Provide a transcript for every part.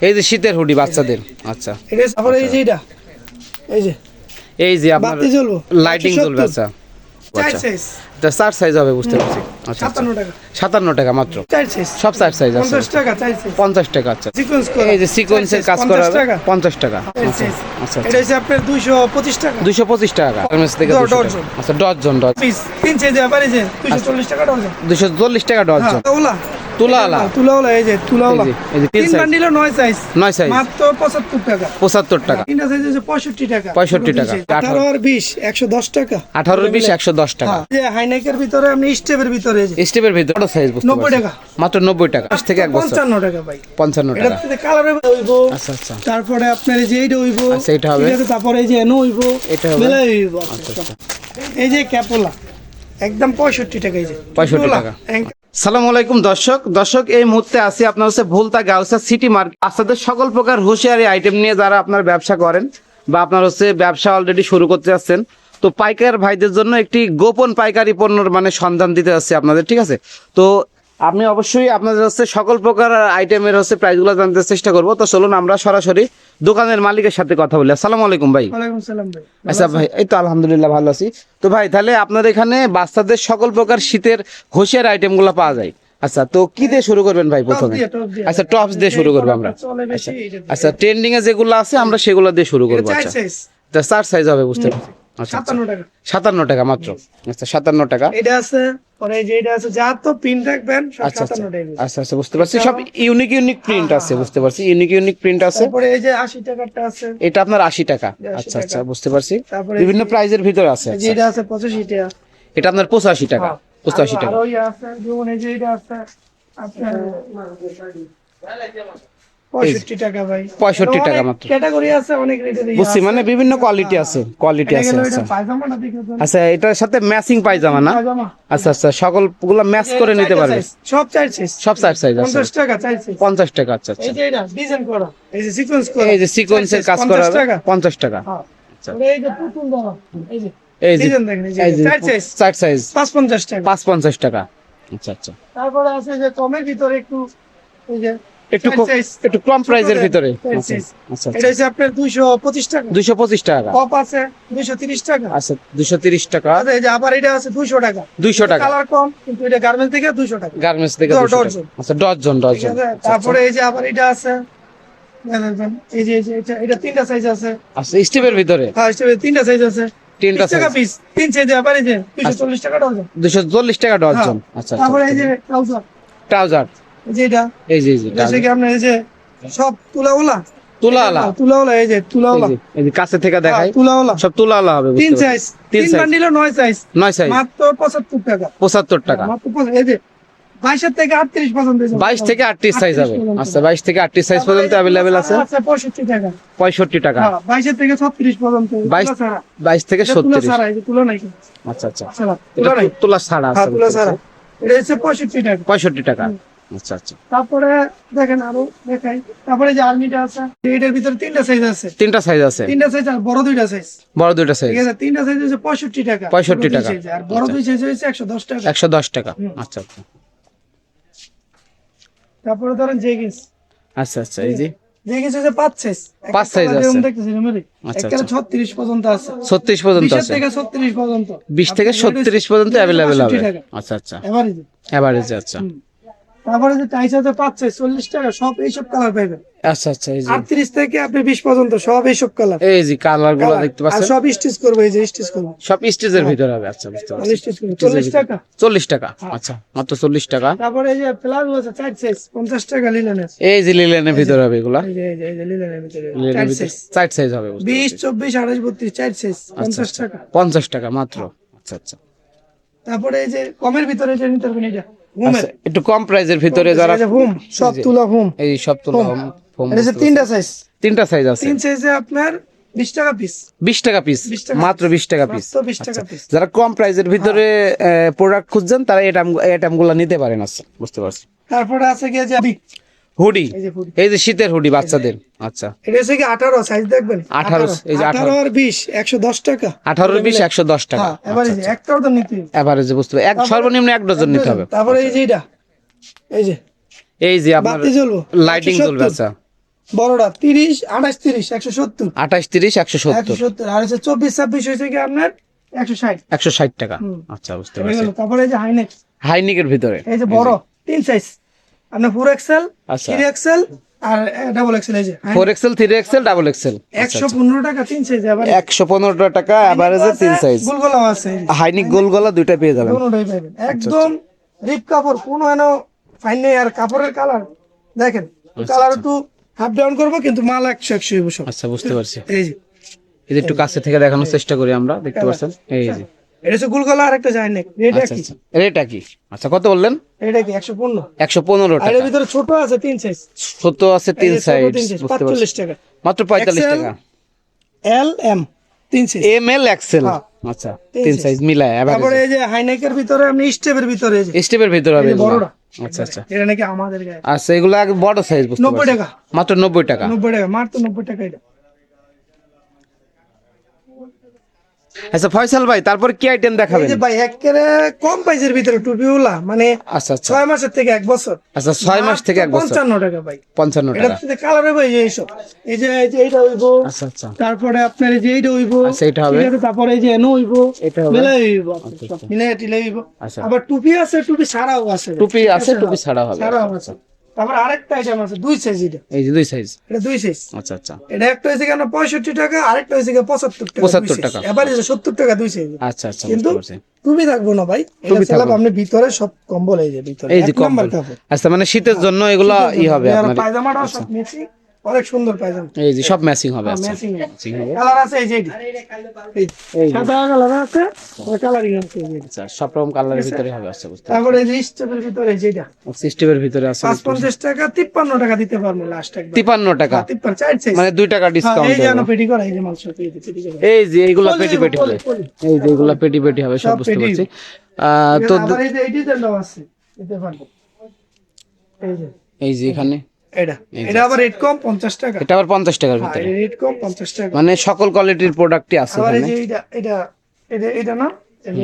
এই যে শীতের হুডি বাচ্চাদের। আচ্ছা। এটা তারপরে এই যে এটা এই যে। এই যে আপনার বাতি জ্বলবো। লাইটিং জ্বলবে আচ্ছা। আচ্ছা। চার সাইজ হবে বুঝতে পারছি। আচ্ছা আচ্ছা। সাতান্ন টাকা। মাত্র। সব চার সাইজ আছে। পঞ্চাশ টাকা আচ্ছা। এই যে সিকোয়েন্সের কাজ করা হবে। পঞ্চাশ টাকা। আচ্ছা আচ্ছা। এটা হচ্ছে আপনার দুইশো পঁচিশ টাকা। দুশো পঁচিশ টাকা। গার্মেন্টস থেকে দ- 200 টাকা। ডজন। আচ্ছা ডজন ডজন তিন সাইজে আবার এই যে দুইশো চল্লিশ টাকা ডজন চল্লিশ টাকা ডজন তুলাওয়ালা? এই যে এই তিন সাইজ সাইজ মাত্র পঁচাত্তর টাকা। পঁচাত্তর টাকা। তিনটা সাইজ হচ্ছে পঁয়ষট্টি টাকা। 65 টাকা। আর টাকা। টাকা। হ্যাঁ, যে হাইনেকের ভিতরে আপনি স্টেপের ভিতরে এই যে। স্টেপের ভিতরে বড় সাইজ বুঝতে 90 টাকা। মাত্র নব্বই টাকা। আজ থেকে বছর। টাকা ভাই। কালারে হইব। আচ্ছা আচ্ছা। তারপরে আপনার এই যে এইটা হইব। আচ্ছা, এটা হবে। তারপরে এই যে এনো হইব। এটা হবে। মেলাই হইব। আচ্ছা এই যে ক্যাপোলা। একদম পঁয়ষট্টি টাকা এই যে। 65 ক্যাপোলা, টাকা। সালাম আলাইকুম, দর্শক। দর্শক, এই মুহূর্তে আছি আপনার হচ্ছে ভুলতা গাউসা সিটি মার্কেট। আপনাদের সকল প্রকার হুঁশিয়ারি আইটেম নিয়ে যারা আপনার ব্যবসা করেন বা আপনার হচ্ছে ব্যবসা অলরেডি শুরু করতে যাচ্ছেন, তো পাইকার ভাইদের জন্য একটি গোপন পাইকারি পণ্যর মানে সন্ধান দিতে যাচ্ছে আপনাদের, ঠিক আছে? তো আমি অবশ্যই আপনাদের হচ্ছে সকল প্রকার আইটেমের হচ্ছে প্রাইসগুলো জানতে চেষ্টা করব। তো চলুন আমরা সরাসরি দোকানের মালিকের সাথে কথা বলি। আসসালামু আলাইকুম ভাই। আচ্ছা ভাই এই তো আলহামদুলিল্লাহ ভালো আছি। তো ভাই তাহলে আপনার এখানে বাচ্চাদের সকল প্রকার শীতের হোসিয়ার আইটেমগুলো পাওয়া যায়। আচ্ছা তো কি দিয়ে শুরু করবেন ভাই প্রথমে। আচ্ছা টপস দিয়ে শুরু করব আমরা। আচ্ছা ট্রেন্ডিং এ যেগুলো আছে আমরা সেগুলো দিয়ে শুরু করব আচ্ছা। চার সাইজ হবে বুঝতে পারছি। আচ্ছা আচ্ছা। সাতান্ন টাকা। সাতান্ন টাকা মাত্র। আচ্ছা সাতান্ন টাকা। এটা আছে পরে এই যে এটা আছে যা তো পিন রাখবেন আচ্ছা আচ্ছা। আচ্ছা আচ্ছা বুঝতে পারছি। সব ইউনিক ইউনিক প্রিন্ট আছে বুঝতে পারছি। ইউনিক ইউনিক প্রিন্ট আছে। তারপরে এই যে আশি টাকাটা আছে। এটা আপনার আশি টাকা। আচ্ছা আচ্ছা বুঝতে পারছি। তারপরে বিভিন্ন প্রাইজের ভিতরে আছে। আচ্ছা। এটা আছে পঁচাশি টাকা। এটা আপনার পঁচাশি টাকা। হ্যাঁ। পঁচাশি আরো- টাকা। আরও ইয়ে আছে যেমন এই যে এটা আছে আপনার পঁয়ষট্টি টাকা ভাই। 65 টাকা মাত্র। ক্যাটাগরি আছে অনেক রেটের বুঝছি মানে বিভিন্ন কোয়ালিটি আছে কোয়ালিটি আছে আচ্ছা। আচ্ছা এটার সাথে ম্যাচিং পায়জামা না? আচ্ছা আচ্ছা সকলগুলো ম্যাচ করে নিতে পারবে। সব চার সাইজ সব সাইজ সাইজ আছে। পঞ্চাশ টাকা চার সাইজ টাকা আচ্ছা আচ্ছা। এই যে এটা ডিজাইন করা। এই যে সিকোয়েন্স করা। এই যে সিকোয়েন্সের কাজ করা হবে টাকা। পঞ্চাশ টাকা। হ্যাঁ। আচ্ছা। এই যে পুতুল দেওয়া এই যে। এই যে ডিজাইন দেখেন এই যে এই যে চার সাইজ চার সাইজ পাঁচ পঞ্চাশ টাকা। পাঁচ পঞ্চাশ টাকা। আচ্ছা আচ্ছা। তারপরে আছে যে কমের ভিতরে একটু এই যে একটু। একটু কম প্রাইজের ভিতরে। আচ্ছা আচ্ছা। এটা হচ্ছে আপনার দুইশো পঁচিশ টাকা। দুইশো পঁচিশ টাকা। কপ আছে দুইশো তিরিশ টাকা। আচ্ছা দুইশো তিরিশ টাকা। আচ্ছা, এই যে আবার এটা আছে দুইশো টাকা। দুইশো টাকা। কালার কম কিন্তু এটা গার্মেন্টস থেকে দুইশো টাকা। গার্মেন্টস থেকে 200 টাকা। আচ্ছা ডজন তারপরে এই যে আবার এটা আছে। এই যে এটা- এটা তিনটা সাইজ আছে। আচ্ছা স্টিভের ভিতরে? হ্যাঁ এটা তিনটা সাইজ আছে। তিনটা টাকা। পিস তিন সাইজ আবার এই যে দুইশো চল্লিশ টাকা ডজন দুইশো চল্লিশ টাকা ডজন আচ্ছা তারপরে এই যে ট্রাউজার ট্রাউজার এই যে এই যে এই যে এটা হচ্ছে কি আপনার এই যে সব তুলাওলা? তুলাওয়ালা তুলাওলা এই যে তুলাওলা। এই যে কাছে থেকে দেখাই। হ্যাঁ, তুলাওলা। সব হবে তিন সাইজ তিন। নয় সাইজ নয় সাইজ মাত্র টাকা। পঁচাত্তর টাকা। মাত্র এই যে বাইশের থেকে আটত্রিশ পর্যন্ত বাইশ থেকে আটত্রিশ সাইজ হবে। আচ্ছা বাইশ থেকে আটত্রিশ সাইজ পর্যন্ত অ্যাভেলেবেল আছে? পঁয়ষট্টি টাকা। পঁয়ষট্টি টাকা। হ্যাঁ, বাইশের থেকে ছত্রিশ পর্যন্ত বাইশ- বাইশ থেকে সত্তর তুলা নাই আচ্ছা আচ্ছা। তুলা ছাড়া হ্যাঁ, তুলা ছাড়া। এটা হচ্ছে পঁয়ষট্টি টাকা। পঁয়ষট্টি টাকা। আচ্ছা আচ্ছা। তারপরে দেখেন আরও দেখাই। তারপরে যে আর্মিটা আছে ভিতরে তিনটা সাইজ আছে। তিনটা সাইজ আছে। তিনটা সাইজ আর বড় দুইটা সাইজ বড় দুইটা সাইজ ঠিক আছে তিনটা সাইজ হচ্ছে পঁয়ষট্টি টাকা। 65 ছোট টাকা। আর বড় দুই সাইজ হচ্ছে একশো দশ টাকা। একশো দশ টাকা। আচ্ছা আচ্ছা। তারপরে ধরেন জেগিন্স আচ্ছা আচ্ছা এই যে। হচ্ছে পাঁচ সাইজ পাঁচ size আছে। দেখতেছি মেরে আচ্ছা, একটা আচ্ছা। ছত্রিশ পর্যন্ত আছে। ছত্রিশ পর্যন্ত বিশের আছে। থেকে পর্যন্ত। বিশ থেকে ছত্রিশ পর্যন্ত অ্যাভেলেবেল হবে। আচ্ছা আচ্ছা। এভারেজ এভারেজে আচ্ছা। তারপরে যে টাইস আছে পাঁচ সাইজ চল্লিশ টাকা সব এইসব কালার পাইবেন। আচ্ছা আচ্ছা এই যে। আটত্রিশ থেকে আপনি বিশ পর্যন্ত সব এইসব কালার এই যে কালারগুলো দেখতে পাচ্ছেন? সব স্টিচ করব এই যে স্টিচ করব। সব স্টেজের ভিতরে হবে আচ্ছা বুঝতে পারছি। চল্লিশ টাকা। চল্লিশ টাকা আচ্ছা মাত্র চল্লিশ টাকা। তারপরে এই যে প্লাজো আছে চার সাইজ পঞ্চাশ টাকা লিলেনের এই যে লিলেনের ভিতরে হবে এগুলা। চার সাইজ হবে বিশ চব্বিশ আঠাশ বত্রিশ চার সাইজ পঞ্চাশ টাকা। পঞ্চাশ টাকা মাত্র আচ্ছা আচ্ছা। তারপরে এই যে কমের ভিতরে যে নিতে পারবেন এটা। আচ্ছা, একটু কম প্রাইজের ভিতরে যারা হোম সব তুলা হোম। এই সব তুলা হোম। হোম এটা তিনটা সাইজ তিনটা সাইজ আছে। তিন সাইজে আপনার বিশ টাকা পিস বিশ টাকা পিস মাত্র বিশ টাকা পিস 20 টাকা piece। যারা কম প্রাইজের ভিতরে প্রোডাক্ট খুঁজছেন তারা এটা আইটেমগুলা নিতে পারেন আছে বুঝতে পারছি। তারপরে আছে গিয়ে যে হুডি? এই যে শীতের হুডি বাচ্চাদের। আচ্ছা। এটা হচ্ছে কি আঠারো সাইজ দেখবেন? 18 এই যে 18 আর বিশ একশো দশ টাকা। আঠারো বিশ একশো দশ টাকা। হ্যাঁ এবার যে একটাও তো নিতে। এভারেজে বুঝতে এক সর্বনিম্ন এক ডজন নিতে হবে। তারপরে এই যে এটা এই যে। এই যে আপনার বাতি জ্বলবো লাইটিং জ্বলবে আচ্ছা। বড়টা তিরিশ আঠাশ তিরিশ একশো সত্তর। আঠাশ তিরিশ একশো একশো সত্তর। সত্তর আর হচ্ছে চব্বিশ ছাব্বিশ হয়েছে কি আপনার? একশো ষাট। একশো ষাট টাকা। আচ্ছা বুঝতে পারছি। তারপরে এই যে হাইনেক হাইনিকের ভিতরে। এই যে বড় তিন সাইজ আপনার ফোর এক্সেল আচ্ছা। থ্রি এক্সেল আর ডাবল এক্সেল এই যে four XL three XL double XL একশো পনেরো টাকা তিন সাইজ আবার একশো পনেরো টাকা অ্যাভারেজে তিন সাইজ গুলগোলাও আছে। হাইনিক গোল গলা দুইটা পেয়ে যাবেন। পাবেন আচ্ছা, একদম রিপ কাপড় কোনো হেন ফাইন নেই। আর কাপড়ের কালার দেখেন কালার একটু হাফ ডাউন করব কিন্তু মাল একশো একশো আচ্ছা বুঝতে পারছি। এই যে। একটু কাছে থেকে দেখানোর চেষ্টা করি আমরা দেখতে পাচ্ছেন? এই যে। এটা হচ্ছে গুলগোলা আর একটা যায় না এটা আচ্ছা কি আচ্ছা। কি আচ্ছা কত বললেন? এটা কি একশো পনেরো। একশো পনেরো আর টাকা। এর ভিতরে ছোট আছে তিন সাইজ ছোট আছে তিন সাইজ বুঝতে পারছি। পাঁচচল্লিশ টাকা। মাত্র পঁয়তাল্লিশ XL টাকা। এল এম তিন সাইজ এম এল এক্সেল হ্যাঁ। আচ্ছা তিন সাইজ মিলায় তারপরে এই যে হাইনেকের ভিতরে আপনি স্টেপের ভিতরে এই যে। স্টেপের ভিতরে হবে এগুলো। বড়টা। আচ্ছা আচ্ছা। এটা নাকি আমাদের গায়ে। আচ্ছা এগুলো বড় সাইজ বুঝতে নব্বই পারছি। টাকা। মাত্র নব্বই টাকা। নব্বই টাকা মার তো নব্বই টাকা এটা। আচ্ছা ফয়সাল ভাই তারপর কি আইটেম এই যে ভাই একেবারে কম প্রাইসের ভিতরে টুপিওলা মানে আচ্ছা আচ্ছা। ছয় মাসের থেকে এক বছর। আচ্ছা ছয় মাস থেকে এক বছর। পঞ্চান্ন টাকা ভাই। পঞ্চান্ন এটা টাকা। কালার হবে এই যে এইসব এই যে এইটা হইব আচ্ছা আচ্ছা। তারপরে আপনার এই যে এইটা হইব আচ্ছা, এটা হবে। তারপরে এই যে এনো হইব এটা হবে। মিলাই হইব আচ্ছা, আচ্ছা। টিলাই আচ্ছা। আবার টুপি আছে টুপি ছাড়াও আছে। টুপি আছে টুপি ছাড়া হবে। ছাড়াও আছে। তারপর আরেকটা আইটেম আছে দুই সাইজ এটা। এই যে দুই সাইজ এটা দুই সাইজ আচ্ছা আচ্ছা। এটা একটা হয়েছে কেন পঁয়ষট্টি টাকা আরেকটা কেন টাকা 75 টাকা। এবার সত্তর টাকা দুই সাইজ আচ্ছা আচ্ছা কিন্তু তুমি থাকব না ভাই। এটা আপনি ভিতরে সব কম্বল এই যে ভিতরে। এই যে কম্বল। আচ্ছা মানে শীতের জন্য এগুলো ই হবে আপনার পায়জামাটাও সব অনেক সুন্দর পায়জামা এই যে সব ম্যাচিং হবে আচ্ছা। ম্যাচিং ম্যাচিং হবে। কালার আছে এই যে এই এই সাদা কালার আছে কালারিং আছে এই যে। আচ্ছা সব রকম কালারের ভিতরে হবে আচ্ছা বুঝতে তারপরে এই যে স্টেপের ভিতরে যেটা ভিতরে আছে টাকা তিপ্পান্ন টাকা দিতে পারব লাস্ট একবার। তিপান্ন টাকা? তিপ্পান্ন চার সাইজ মানে দুই টাকা হ্যাঁ, ডিসকাউন্ট এই যে আনো পেটি করা এই যে পেটি পেটি এই যে এইগুলা পেটি পেটি হবে। এই যে এগুলা পেটি পেটি হবে সব সব বুঝতে পারছি। তো এই যে এই ডিজাইনটাও আছে দিতে পারব। এই যে। এই যে এখানে। এটা। এটা আবার রেট কম পঞ্চাশ টাকা। এটা আবার পঞ্চাশ টাকার ভিতরে। রেট কম পঞ্চাশ টাকা। মানে সকল কোয়ালিটির প্রোডাক্টই আছে এখানে। এটা এটা এটা না?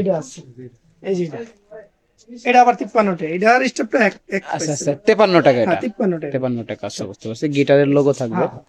এটা আছে। এই যে এটা এটা আবার স্টেপটা এক এক আচ্ছা আচ্ছা টাকা এটা। হ্যাঁ টাকা। টাকা আচ্ছা বুঝতে পারছি। গিটারের লোগো থাকবে। হ্যাঁ।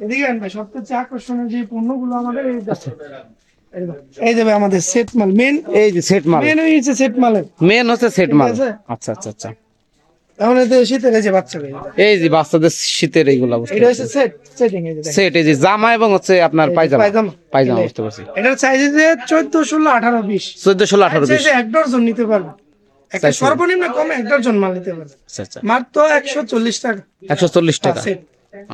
এদিকে আনবে সবচেয়ে আকর্ষণীয় যে পণ্যগুলো আমাদের এই আমাদের সেট মাল। মেন এই যে সেট মাল। মেন হয়েছে সেট মালের। মেন হচ্ছে সেট মাল। আচ্ছা আচ্ছা আচ্ছা। এখন শীতের এই যে বাচ্চাদের এই যে বাচ্চাদের শীতের এইগুলা এটা হচ্ছে সেট সেটিং এই যে সেট এই যে জামা এবং হচ্ছে আপনার পায়জামা। পায়জামা। পায়জামা বুঝতে পারছি। এটার সাইজ যে চোদ্দ ষোলো আঠারো বিশ। চোদ্দ ষোলো আঠারো বিশ। সাইজে এক ডজন নিতে পারবে। একটা সর্বনিম্ন কমে এক ডজন মাল নিতে পারবে। আচ্ছা আচ্ছা। মাত্র একশো চল্লিশ টাকা। একশো চল্লিশ টাকা।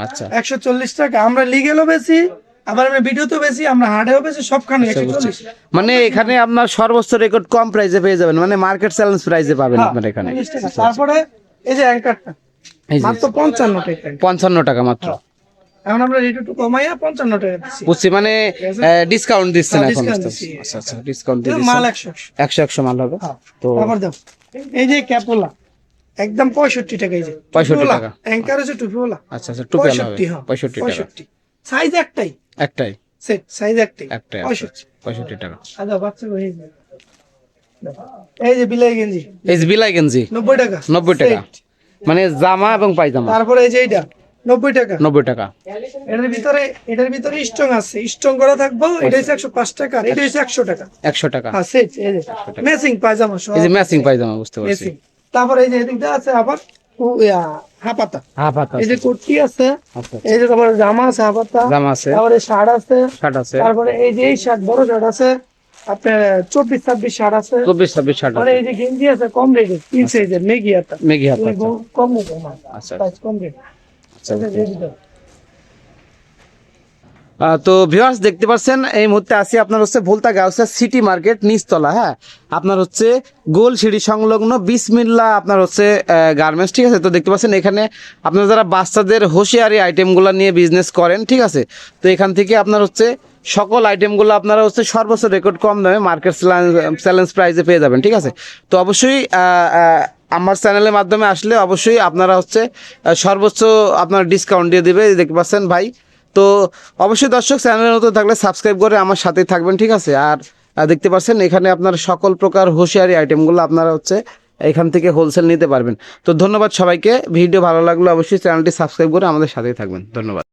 আচ্ছা। একশো চল্লিশ টাকা। আমরা লিগেলও বেশি আবার আমরা ভিডিওতেও বেশি আমরা হার্ডেও বেশি সবখানে আচ্ছা, মানে এখানে আপনার সর্বোচ্চ রেকর্ড কম প্রাইসে পেয়ে যাবেন। মানে মার্কেট চ্যালেঞ্জ প্রাইসে পাবেন হ্যাঁ, আপনার এখানে। চল্লিশ তারপরে এই যে অ্যাঙ্কারটা মাত্র পঞ্চান্ন টাকা। পঞ্চান্ন টাকা মাত্র। এখন আমরা রেট একটু কমাইয়া পঞ্চান্ন টাকা দিচ্ছি। বুঝছি মানে ডিসকাউন্ট দিচ্ছেন হ্যাঁ, এখন discount বুঝতে দিচ্ছি। পারছি। আচ্ছা আচ্ছা ডিসকাউন্ট দিয়ে মাল একশো একশো। একশো একশো মাল হবে। হ্যাঁ। তো তারপর দাও। এই যে ক্যাপোলা একদম পঁয়ষট্টি টাকা এই যে। 65 টাকা। অ্যাঙ্কার হচ্ছে টুপিওলা আচ্ছা আচ্ছা পঁয়ষট্টি হ্যাঁ পঁয়ষট্টি পঁয়ষট্টি। সাইজ একটাই। একটাই। সেট সাইজ একটাই। একটাই আচ্ছা, পঁয়ষট্টি। পঁয়ষট্টি টাকা। আচ্ছা বাচ্চা হয়ে যাবে এই যে বিলাই গেঞ্জি। এই যে বিলাই গেঞ্জি। টাকা। নব্বই টাকা। মানে জামা এবং পায়জামা। তারপরে এই যে এইটা টাকা। নব্বই টাকা। এটার ভিতরে এটার ভিতরে স্ট্রং আছে। স্ট্রং করা থাকব এটা হচ্ছে একশো পাঁচ টাকা আর এটা হচ্ছে একশো টাকা। একশো টাকা। হ্যাঁ সেট এই যে। ম্যাচিং পায়জামা সব এই যে ম্যাচিং পায়জামা বুঝতে পারছি। তারপরে এই যে এদিকটা আছে আবার হাপাতা হাফ এই যে কুর্তি আছে এই যে জামা আছে হাপাতা জামা আছে। তারপরে শার্ট আছে। শার্ট আছে। তারপরে এই যে এই শার্ট বড় শার্ট আছে। আপনার চব্বিশ ছাব্বিশ শার্ট আছে। চব্বিশ ছাব্বিশ শার্ট মানে এই যে গেঞ্জি আছে কম রেটে তিন সাইজের মেগি একটা মেঘি হাত কম কম আচ্ছা কম রেট আচ্ছা তো ভিউয়ার্স দেখতে পাচ্ছেন এই মুহূর্তে আছি আপনার হচ্ছে ভুলতা গাউসা সিটি মার্কেট নিচতলা হ্যাঁ? আপনার হচ্ছে গোল সিঁড়ি সংলগ্ন বিসমিল্লা আপনার হচ্ছে গার্মেন্টস ঠিক আছে? তো দেখতে পাচ্ছেন এখানে আপনার যারা বাচ্চাদের হুঁশিয়ারি আইটেমগুলো নিয়ে বিজনেস করেন ঠিক আছে? তো এখান থেকে আপনার হচ্ছে সকল আইটেমগুলো আপনারা হচ্ছে সর্বোচ্চ রেকর্ড কম দামে মার্কেট চ্যালেঞ্জ প্রাইসে পেয়ে যাবেন, ঠিক আছে? তো অবশ্যই আমার চ্যানেলের মাধ্যমে আসলে অবশ্যই আপনারা হচ্ছে সর্বোচ্চ আপনার ডিসকাউন্ট দিয়ে দেবে দেখতে পাচ্ছেন ভাই। তো অবশ্যই দর্শক চ্যানেলে নতুন থাকলে সাবস্ক্রাইব করে আমার সাথেই থাকবেন, ঠিক আছে? আর দেখতে পাচ্ছেন, এখানে আপনার সকল প্রকার হুঁশিয়ারি আইটেমগুলো আপনারা হচ্ছে এখান থেকে হোলসেল নিতে পারবেন। তো ধন্যবাদ সবাইকে। ভিডিও ভালো লাগল অবশ্যই চ্যানেলটি সাবস্ক্রাইব করে আমাদের সাথেই থাকবেন। ধন্যবাদ।